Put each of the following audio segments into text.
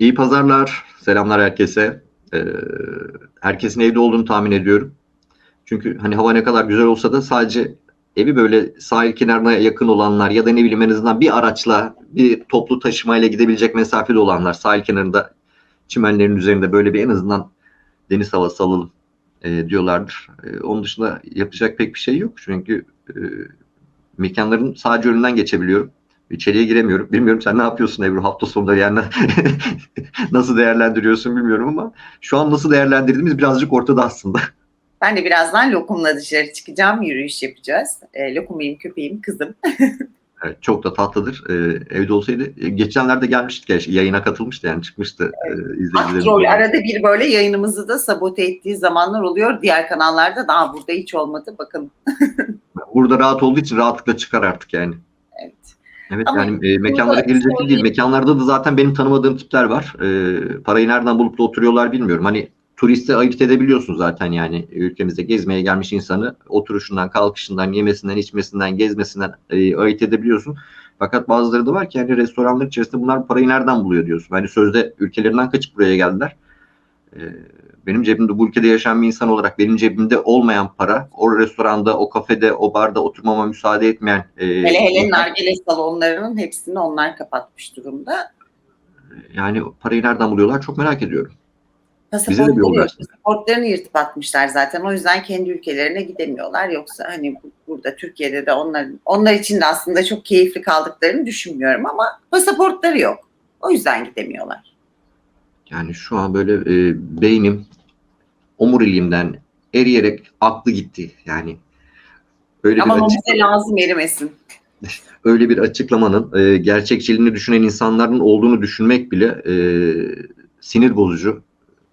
İyi pazarlar, selamlar herkese. Ee, herkesin evde olduğunu tahmin ediyorum. Çünkü hani hava ne kadar güzel olsa da sadece evi böyle sahil kenarına yakın olanlar ya da ne bileyim en azından bir araçla, bir toplu taşımayla gidebilecek mesafede olanlar sahil kenarında çimenlerin üzerinde böyle bir en azından deniz havası alalım e, diyorlardır. E, onun dışında yapacak pek bir şey yok. Çünkü e, mekanların sadece önünden geçebiliyorum. İçeriye giremiyorum. Bilmiyorum sen ne yapıyorsun Ebru hafta sonunda yani nasıl değerlendiriyorsun bilmiyorum ama şu an nasıl değerlendirdiğimiz birazcık ortada aslında. Ben de birazdan lokumla dışarı çıkacağım. Yürüyüş yapacağız. E, lokumuyum, köpeğim, kızım. Evet, çok da tatlıdır. Ee, evde olsaydı e, geçenlerde gelmişti gerçi yayına katılmıştı yani çıkmıştı evet. e, izleyicilerimiz. Rol arada bir böyle yayınımızı da sabote ettiği zamanlar oluyor. Diğer kanallarda daha burada hiç olmadı. Bakın. Burada rahat olduğu için rahatlıkla çıkar artık yani. Evet. Ama yani e, mekanlara gelecek söyleyeyim. değil. Mekanlarda da zaten benim tanımadığım tipler var. E, parayı nereden bulup da oturuyorlar bilmiyorum. Hani turiste ayırt edebiliyorsun zaten yani ülkemize gezmeye gelmiş insanı oturuşundan, kalkışından, yemesinden, içmesinden, gezmesinden e, ayırt edebiliyorsun. Fakat bazıları da var ki yani restoranlar içerisinde bunlar parayı nereden buluyor diyorsun. Hani sözde ülkelerinden kaçıp buraya geldiler. E, benim cebimde bu ülkede yaşayan bir insan olarak benim cebimde olmayan para o restoranda, o kafede, o barda oturmama müsaade etmeyen e, Hele hele nargile salonlarının hepsini onlar kapatmış durumda. yani parayı nereden buluyorlar çok merak ediyorum. Pasaportlarını yırtıp atmışlar zaten. O yüzden kendi ülkelerine gidemiyorlar. Yoksa hani bu- burada Türkiye'de de onlar, onlar için de aslında çok keyifli kaldıklarını düşünmüyorum ama pasaportları yok. O yüzden gidemiyorlar. Yani şu an böyle e, beynim omuriliğimden eriyerek aklı gitti. Yani öyle Ama bir açık, bize lazım erimesin. öyle bir açıklamanın e, gerçekçiliğini düşünen insanların olduğunu düşünmek bile e, sinir bozucu.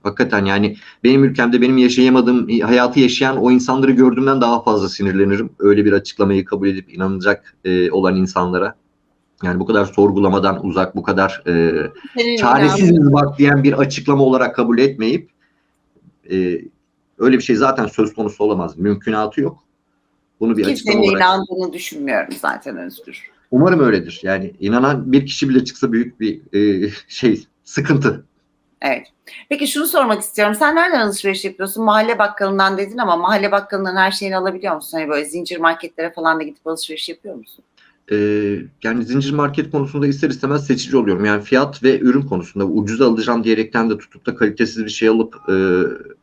Hakikaten yani benim ülkemde benim yaşayamadığım hayatı yaşayan o insanları gördüğümden daha fazla sinirlenirim. Öyle bir açıklamayı kabul edip inanacak e, olan insanlara. Yani bu kadar sorgulamadan uzak, bu kadar e, çaresiziz bak diyen bir açıklama olarak kabul etmeyip e, öyle bir şey zaten söz konusu olamaz. Mümkünatı yok. Bunu bir açıklama Kimsenin olarak. inandığını düşünmüyorum zaten Özgür. Umarım öyledir. Yani inanan bir kişi bile çıksa büyük bir e, şey sıkıntı. Evet. Peki şunu sormak istiyorum. Sen nereden alışveriş yapıyorsun? Mahalle bakkalından dedin ama mahalle bakkalından her şeyini alabiliyor musun? Hani böyle zincir marketlere falan da gidip alışveriş yapıyor musun? E, yani zincir market konusunda ister istemez seçici oluyorum. Yani fiyat ve ürün konusunda ucuza alacağım diyerekten de tutup da kalitesiz bir şey alıp e,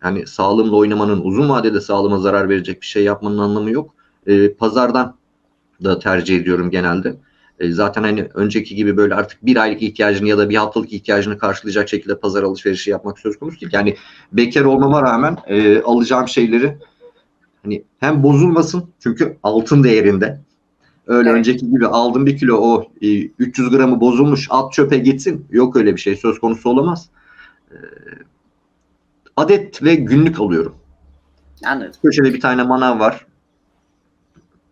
yani sağlığımla oynamanın uzun vadede sağlığıma zarar verecek bir şey yapmanın anlamı yok. E, pazardan da tercih ediyorum genelde. E, zaten hani önceki gibi böyle artık bir aylık ihtiyacını ya da bir haftalık ihtiyacını karşılayacak şekilde pazar alışverişi yapmak söz konusu değil. Yani bekar olmama rağmen e, alacağım şeyleri hani hem bozulmasın çünkü altın değerinde. Öyle Evet. önceki gibi aldım bir kilo o e, 300 gramı bozulmuş at çöpe gitsin. Yok öyle bir şey söz konusu olamaz. E, adet ve günlük alıyorum. Anladım. Köşede bir tane manav var.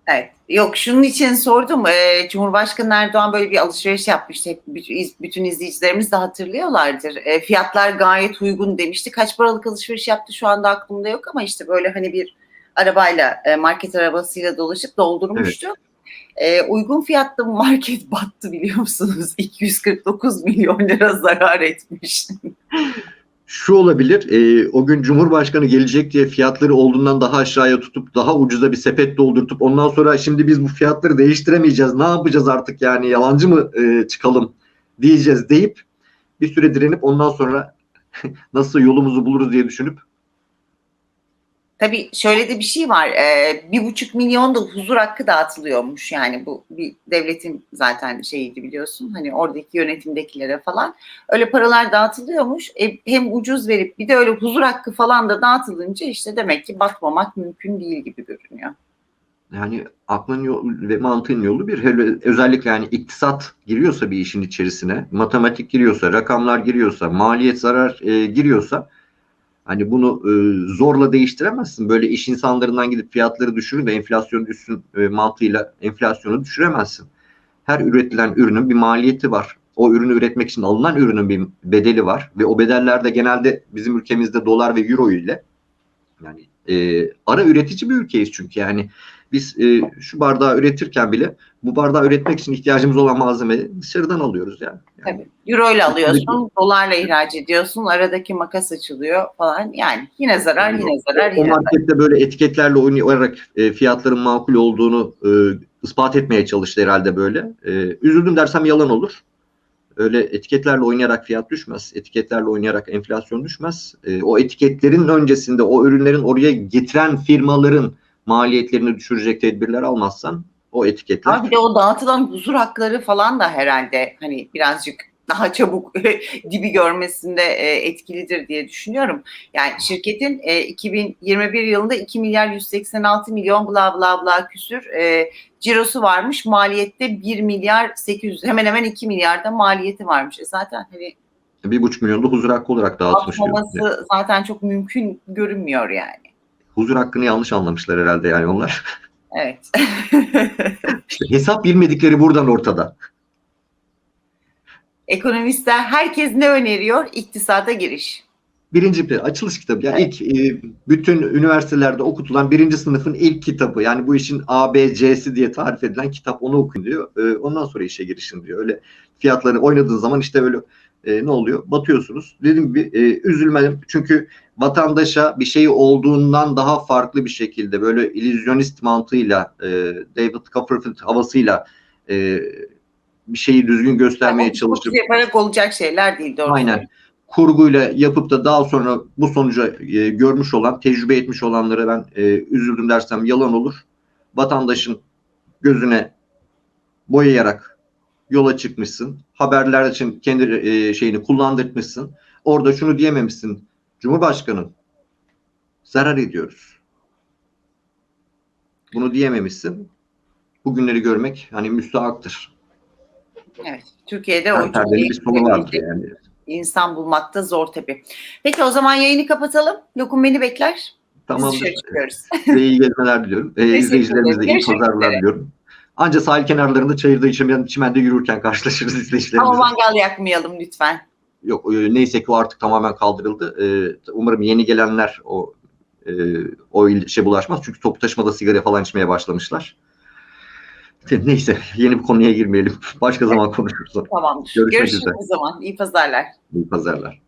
Evet. Yok şunun için sordum. Ee, Cumhurbaşkanı Erdoğan böyle bir alışveriş yapmıştı. Hep bütün, iz- bütün izleyicilerimiz de hatırlıyorlardır. Ee, fiyatlar gayet uygun demişti. Kaç paralık alışveriş yaptı şu anda aklımda yok ama işte böyle hani bir arabayla e, market arabasıyla dolaşıp doldurmuştu. Ee, uygun fiyatlı market battı biliyor musunuz? 249 milyon lira zarar etmiş. Şu olabilir, e, o gün Cumhurbaşkanı gelecek diye fiyatları olduğundan daha aşağıya tutup daha ucuza bir sepet doldurtup ondan sonra şimdi biz bu fiyatları değiştiremeyeceğiz, ne yapacağız artık yani yalancı mı e, çıkalım diyeceğiz deyip bir süre direnip ondan sonra nasıl yolumuzu buluruz diye düşünüp Tabii şöyle de bir şey var. Bir buçuk milyon da huzur hakkı dağıtılıyormuş. Yani bu bir devletin zaten şeyiydi biliyorsun. Hani oradaki yönetimdekilere falan. Öyle paralar dağıtılıyormuş. E, hem ucuz verip bir de öyle huzur hakkı falan da dağıtılınca işte demek ki batmamak mümkün değil gibi görünüyor. yani aklın yolu ve mantığın yolu bir. Hele özellikle yani iktisat giriyorsa bir işin içerisine, matematik giriyorsa, rakamlar giriyorsa, maliyet zarar e, giriyorsa Hani bunu e, zorla değiştiremezsin. Böyle iş insanlarından gidip fiyatları düşürün de enflasyon düşsün e, mantığıyla enflasyonu düşüremezsin. Her üretilen ürünün bir maliyeti var. O ürünü üretmek için alınan ürünün bir bedeli var ve o bedeller de genelde bizim ülkemizde dolar ve euro ile yani e, ara üretici bir ülkeyiz çünkü yani Biz e, şu bardağı üretirken bile bu bardağı üretmek için ihtiyacımız olan malzemeyi dışarıdan alıyoruz yani. yani Tabii. Euro ile alıyorsun, dolarla ihraç ediyorsun, aradaki makas açılıyor falan. Yani yine zarar, yine zarar, o yine zarar. markette böyle etiketlerle oynayarak e, fiyatların makul olduğunu e, ispat etmeye çalıştı herhalde böyle. E, üzüldüm dersem yalan olur. Öyle etiketlerle oynayarak fiyat düşmez. Etiketlerle oynayarak enflasyon düşmez. E, o etiketlerin öncesinde o ürünlerin oraya getiren firmaların maliyetlerini düşürecek tedbirler almazsan o etiketler Abi de o dağıtılan huzur hakları falan da herhalde hani birazcık daha çabuk dibi görmesinde e, etkilidir diye düşünüyorum. Yani şirketin e, 2021 yılında 2 milyar 186 milyon bla bla bla küsür e, cirosu varmış. Maliyette 1 milyar 800 hemen hemen 2 milyarda maliyeti varmış. E zaten hani bir buçuk milyonda huzur hakkı olarak dağıtmış. zaten çok mümkün görünmüyor yani. Huzur hakkını yanlış anlamışlar herhalde yani onlar. Evet. İşte hesap bilmedikleri buradan ortada. Ekonomistler herkes ne öneriyor? İktisada giriş. Birinci bir açılış kitabı. Yani Evet. ilk e, bütün üniversitelerde okutulan birinci sınıfın ilk kitabı. Yani bu işin A, B, C'si diye tarif edilen kitap onu okuyun diyor. E, ondan sonra işe girişin diyor. Öyle fiyatları oynadığın zaman işte böyle e, ne oluyor? Batıyorsunuz. Dediğim gibi e, üzülmedim. Çünkü vatandaşa bir şey olduğundan daha farklı bir şekilde böyle illüzyonist mantığıyla e, David Copperfield havasıyla e, bir şeyi düzgün göstermeye Çok çalışıp yaparak olacak şeyler değil doğru. Aynen. Kurguyla yapıp da daha sonra bu sonuca e, görmüş olan, tecrübe etmiş olanlara ben e, üzüldüm dersem yalan olur. Vatandaşın gözüne boyayarak yola çıkmışsın. Haberler için kendi e, şeyini kullandırmışsın. Orada şunu diyememişsin. Cumhurbaşkanım zarar ediyoruz. Bunu diyememişsin. Bugünleri görmek hani müstahaktır. Evet. Türkiye'de o bir sonu vardır yani. insan bulmakta zor tabii. Peki o zaman yayını kapatalım. Lokum beni bekler. Biz Tamamdır. çıkıyoruz. Size iyi gezmeler diliyorum. Ee, izleyicilerimize iyi pazarlar diliyorum. Anca sahil kenarlarında çayırda içemeyen, çimende yürürken karşılaşırız Ama izleyicilerimizle. mangal yakmayalım lütfen. Yok e, neyse ki o artık tamamen kaldırıldı. Ee, umarım yeni gelenler o e, o işe bulaşmaz. Çünkü toplu taşımada sigara falan içmeye başlamışlar. Neyse yeni bir konuya girmeyelim. Başka zaman konuşuruz. Tamamdır. Görüşmek Görüşürüz üzere. o zaman. İyi pazarlar. İyi pazarlar.